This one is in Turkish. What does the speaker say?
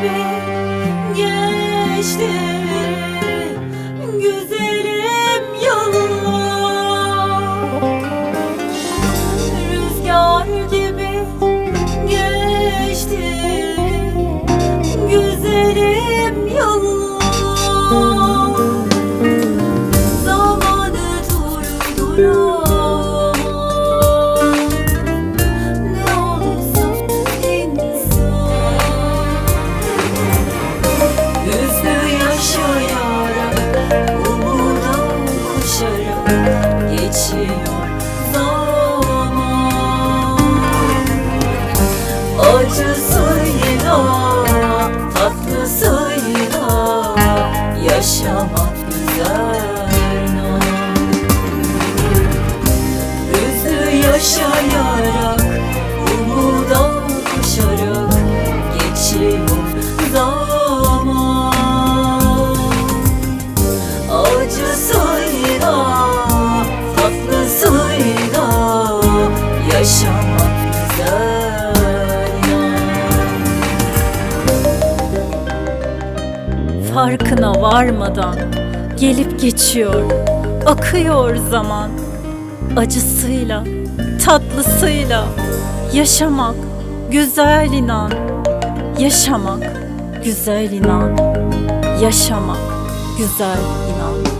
Gibi geçti. Güzelim yıllar Rüzgar gibi geçti. Güzelim yıllar Zamanı durduramam Geçiyor zaman. Acısıyla Tatlısıyla Yaşamak güzel farkına varmadan gelip geçiyor, akıyor zaman. Acısıyla, tatlısıyla yaşamak güzel inan. Yaşamak güzel inan. Yaşamak güzel inan.